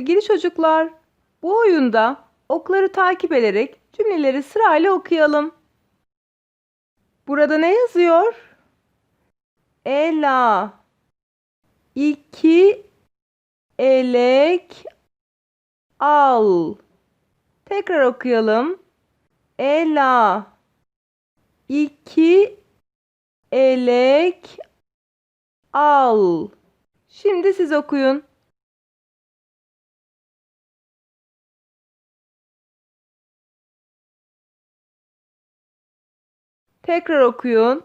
Sevgili çocuklar, bu oyunda okları takip ederek cümleleri sırayla okuyalım. Burada ne yazıyor? Ela iki elek al. Tekrar okuyalım. Ela iki elek al. Şimdi siz okuyun. Tekrar okuyun.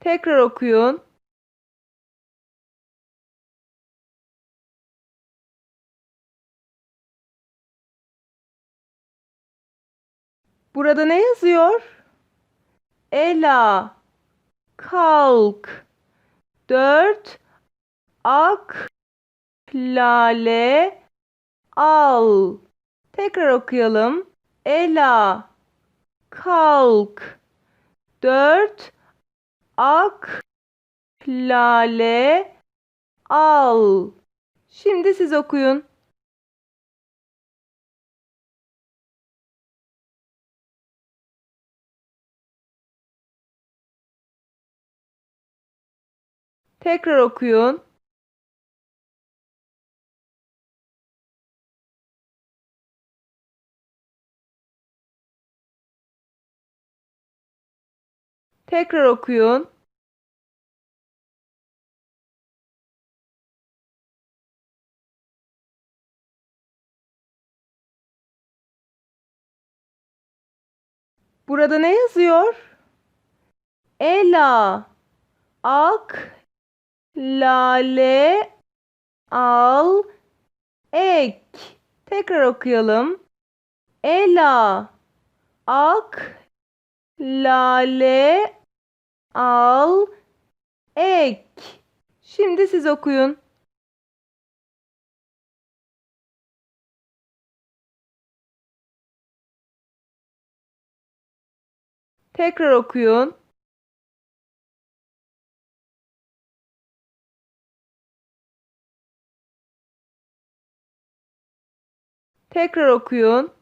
Tekrar okuyun. Burada ne yazıyor? Ela kalk. Dört ak lale al. Tekrar okuyalım. Ela kalk. Dört ak lale al. Şimdi siz okuyun. Tekrar okuyun. Tekrar okuyun. Burada ne yazıyor? Ela ak lale al ek. Tekrar okuyalım. Ela ak lale al ek. Şimdi siz okuyun. Tekrar okuyun. Tekrar okuyun.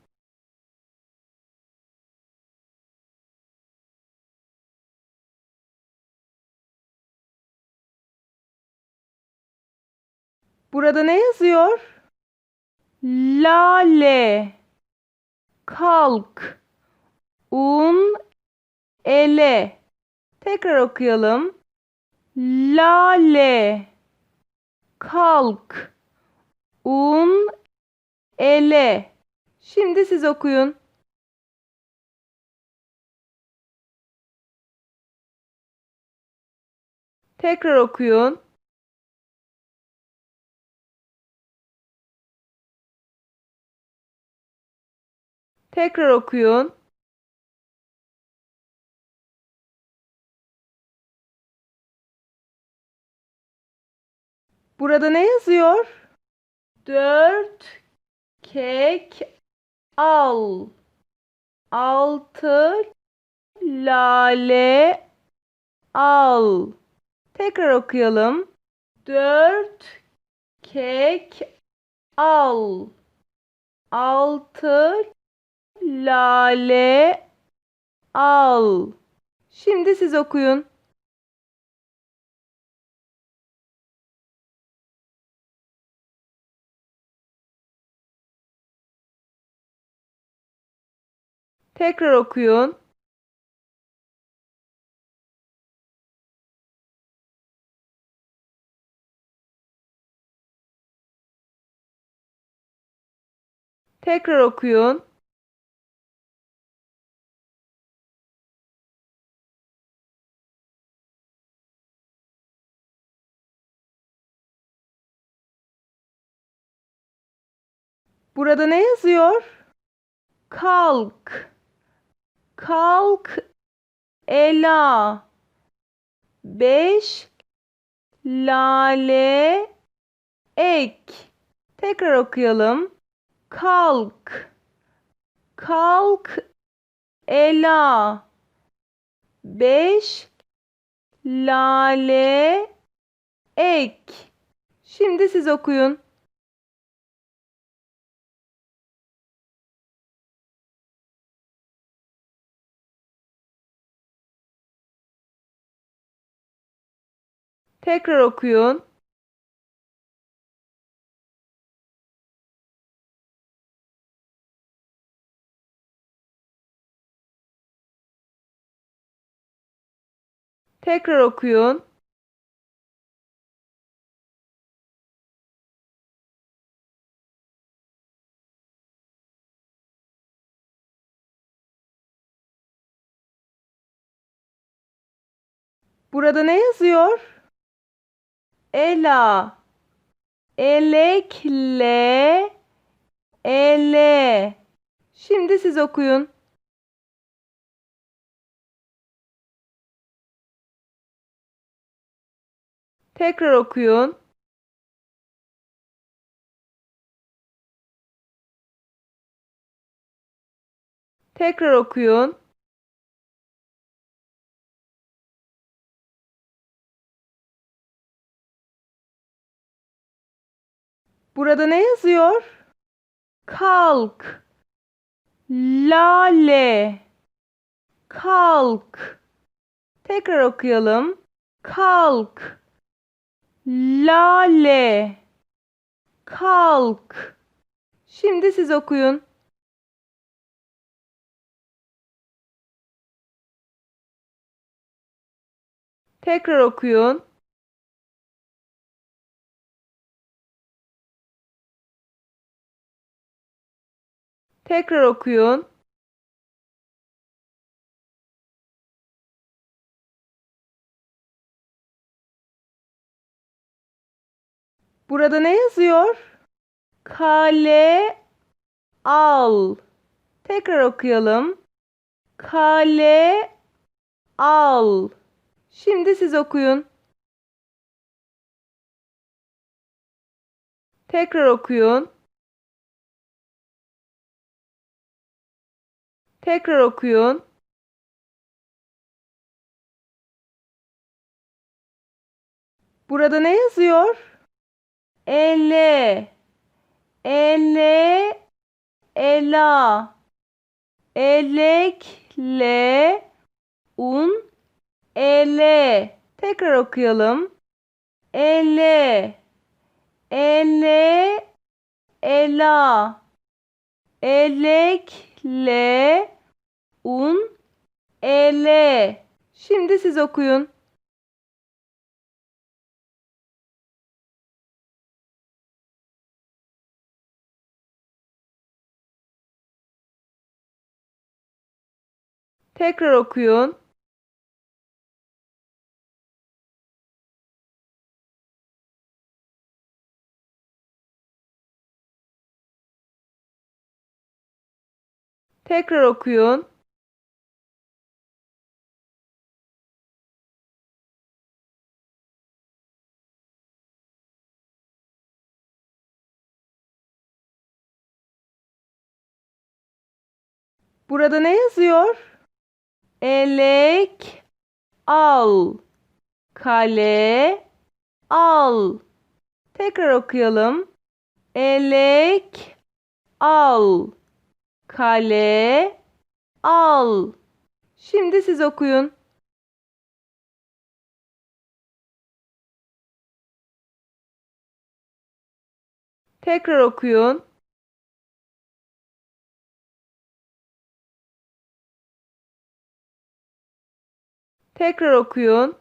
Burada ne yazıyor? Lale. Kalk. Un ele. Tekrar okuyalım. Lale. Kalk. Un ele. Şimdi siz okuyun. Tekrar okuyun. Tekrar okuyun. Burada ne yazıyor? Dört kek al. Altı lale al. Tekrar okuyalım. Dört kek al. Altı lale al. Şimdi siz okuyun. Tekrar okuyun. Tekrar okuyun. Burada ne yazıyor? Kalk. Kalk Ela. Beş lale ek. Tekrar okuyalım. Kalk. Kalk Ela. beş lale ek. Şimdi siz okuyun. Tekrar okuyun. Tekrar okuyun. Burada ne yazıyor? Ela. Elekle. Ele. Şimdi siz okuyun. Tekrar okuyun. Tekrar okuyun. Burada ne yazıyor? Kalk. Lale. Kalk. Tekrar okuyalım. Kalk. Lale. Kalk. Şimdi siz okuyun. Tekrar okuyun. Tekrar okuyun. Burada ne yazıyor? Kale al. Tekrar okuyalım. Kale al. Şimdi siz okuyun. Tekrar okuyun. Tekrar okuyun. Burada ne yazıyor? Ele. Ele. Ela. Elekle. Un. Ele. Tekrar okuyalım. Ele. Ele. Ela. Elekle. Un. Ele. Şimdi siz okuyun. Tekrar okuyun. Tekrar okuyun. Burada ne yazıyor? Elek al. Kale al. Tekrar okuyalım. Elek al. Kale al. Şimdi siz okuyun. Tekrar okuyun. Tekrar okuyun.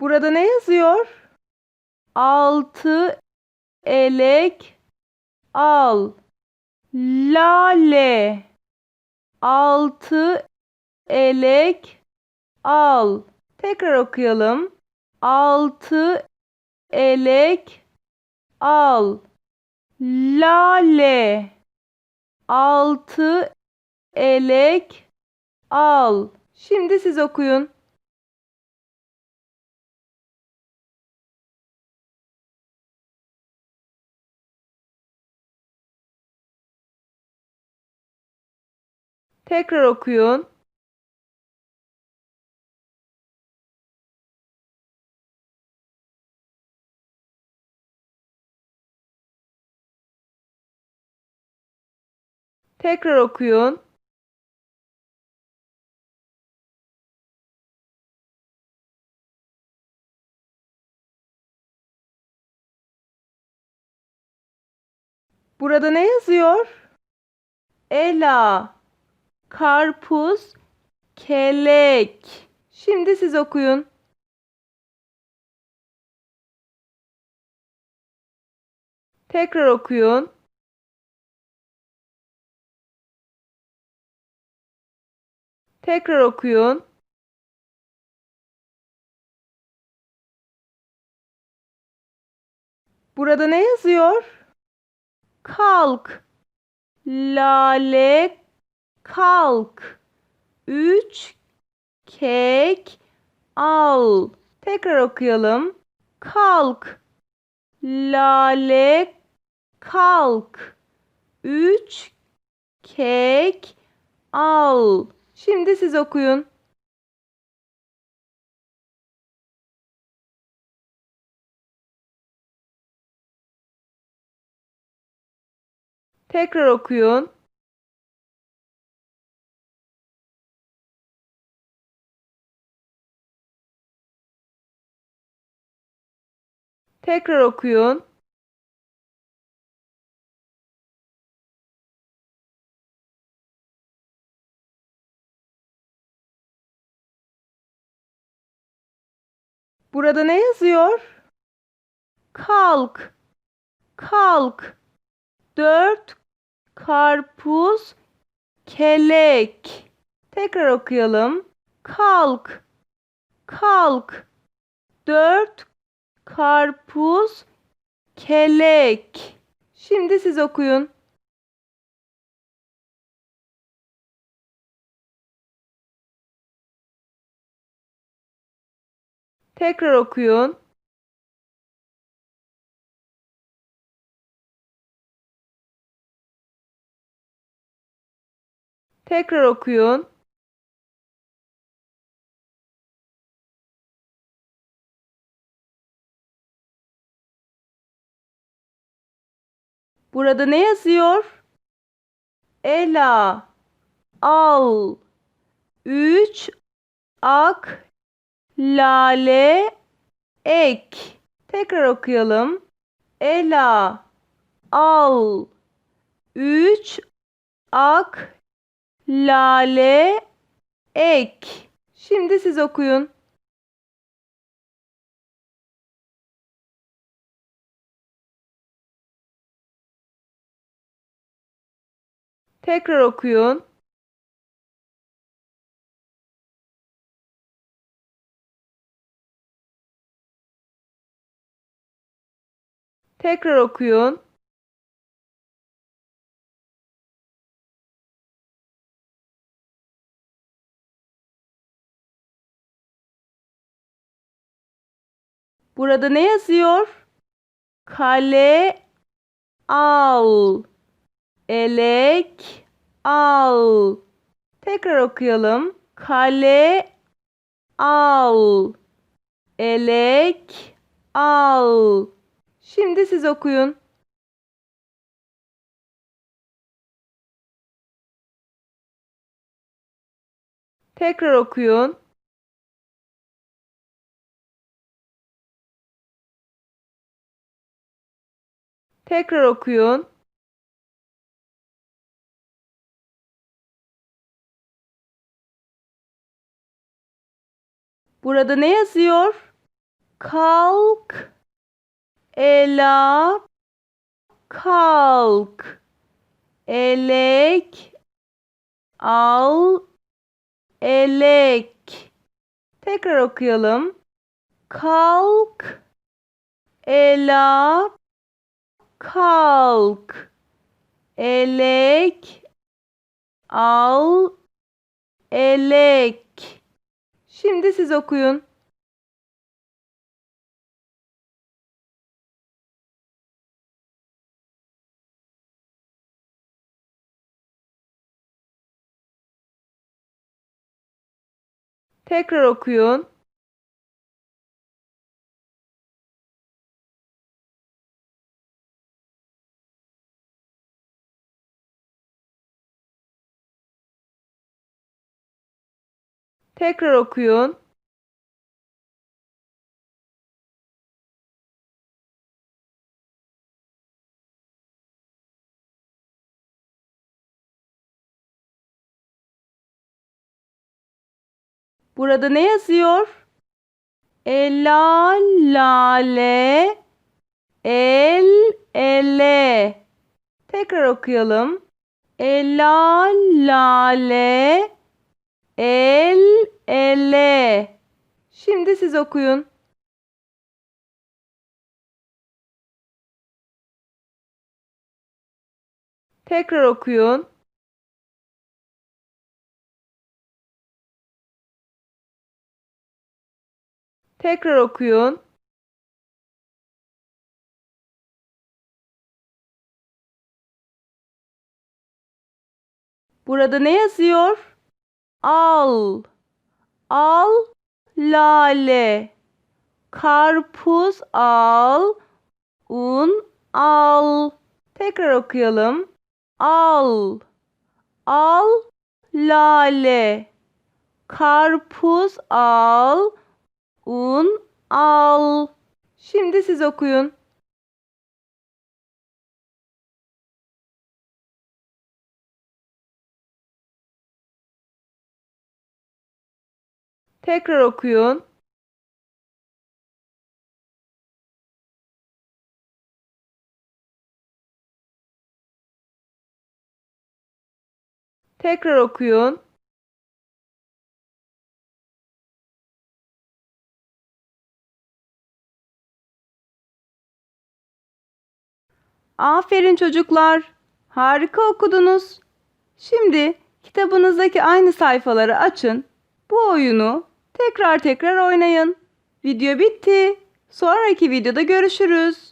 Burada ne yazıyor? Altı elek al. Lale. Altı elek al. Tekrar okuyalım. Altı elek al. Lale. Altı elek al. Şimdi siz okuyun. Tekrar okuyun. Tekrar okuyun. Burada ne yazıyor? Ela, karpuz, kelek. Şimdi siz okuyun. Tekrar okuyun. Tekrar okuyun. Burada ne yazıyor? Kalk. Lale kalk. Üç kek al. Tekrar okuyalım. Kalk. Lale kalk. Üç kek al. Şimdi siz okuyun. Tekrar okuyun. Tekrar okuyun. Burada ne yazıyor? Kalk. Kalk. Dört karpuz kelek. Tekrar okuyalım. Kalk. Kalk. Dört karpuz kelek. Şimdi siz okuyun. Tekrar okuyun. Tekrar okuyun. Burada ne yazıyor? Ela al üç ak lale ek. Tekrar okuyalım. Ela al üç ak lale ek. Şimdi siz okuyun. Tekrar okuyun. Tekrar okuyun. Burada ne yazıyor? Kale al. Elek al. Tekrar okuyalım. Kale al. Elek al. Şimdi siz okuyun. Tekrar okuyun. Tekrar okuyun. Burada ne yazıyor? Kalk. Ela kalk. Elek al elek. Tekrar okuyalım. Kalk. Ela kalk. Elek al elek. Şimdi siz okuyun. Tekrar okuyun. Tekrar okuyun. Burada ne yazıyor? Ela lale el ele. Tekrar okuyalım. Ela lale el ele. Şimdi siz okuyun. Tekrar okuyun. Tekrar okuyun. Burada ne yazıyor? Al. Al lale. Karpuz al. Un al. Tekrar okuyalım. Al. Al lale. Karpuz al. Un al. Şimdi siz okuyun. Tekrar okuyun. Tekrar okuyun. Aferin çocuklar. Harika okudunuz. Şimdi kitabınızdaki aynı sayfaları açın. Bu oyunu tekrar tekrar oynayın. Video bitti. Sonraki videoda görüşürüz.